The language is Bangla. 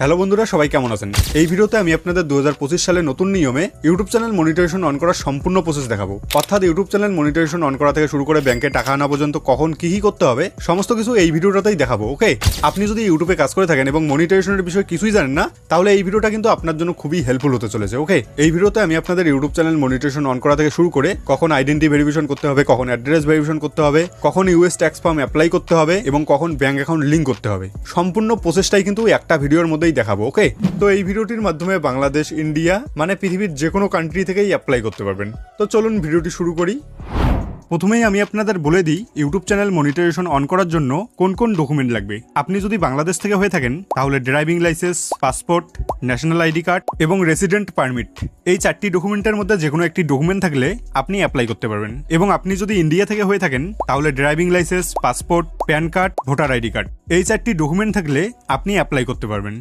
হ্যালো বন্ধুরা, সবাই কেমন আছেন? এই ভিডিওতে আমি আপনাদের দু হাজার পঁচিশ সালে নতুন নিয়মে ইউটিউব চ্যানেল মনিটাইজেশন অন করার সম্পূর্ণ প্রসেস দেখাবো। অর্থাৎ ইউটিউব চ্যানেল মনিটাইজেশন অন করা থেকে শুরু করে ব্যাংকে টাকা আনা পর্যন্ত কখন কি কি করতে হবে, সমস্ত কিছু এই ভিডিওটাতেই দেখাবো, ওকে? আপনি যদি ইউটিউবে কাজ করে থাকেন এবং মনিটাইজেশনের বিষয়ে কিছুই জানেন না, তাহলে এই ভিডিওটা কিন্তু আপনার জন্য খুবই হেল্পফুল হতে চলেছে, ওকে? এই ভিডিওতে আমি আপনাদের ইউটিউব চ্যানেল মনিটাইজেশন অন করা থেকে শুরু করে কখন আইডেন্টি ভেরিফিকেশন করতে হবে, কখন অ্যাড্রেস ভেরিফিকেশন করতে হবে, কখন ইউএস ট্যাক্স ফর্ম অ্যাপ্লাই করতে হবে এবং কখন ব্যাংক অ্যাকাউন্ট লিঙ্ক করতে হবে, সম্পূর্ণ প্রসেসটাই কিন্তু একটা ভিডিওর মধ্যেই দেখাবো ওকে তো এই ভিডিওটির মাধ্যমে বাংলাদেশ, ইন্ডিয়া মানে পৃথিবীর যে কোনো কান্ট্রি থেকেই অ্যাপ্লাই করতে পারবেন। তো চলুন ভিডিওটি শুরু করি। প্রথমেই আমি আপনাদের বলে দিই, ইউটিউব চ্যানেল মনিটাইজেশন অন করার জন্য কোন কোন ডকুমেন্ট লাগবে। আপনি যদি বাংলাদেশ থেকে হয়ে থাকেন, তাহলে driving licence passport national ID card এবং রেসিডেন্ট পারমিট এই চারটি ডকুমেন্টের মধ্যে যে কোনো একটি ডকুমেন্ট থাকলে আপনি অ্যাপ্লাই করতে পারবেন। এবং আপনি যদি ইন্ডিয়া থেকে হয়ে থাকেন, তাহলে driving licence passport PAN card voter ID card এই চারটি ডকুমেন্ট থাকলে আপনি অ্যাপ্লাই করতে পারবেন।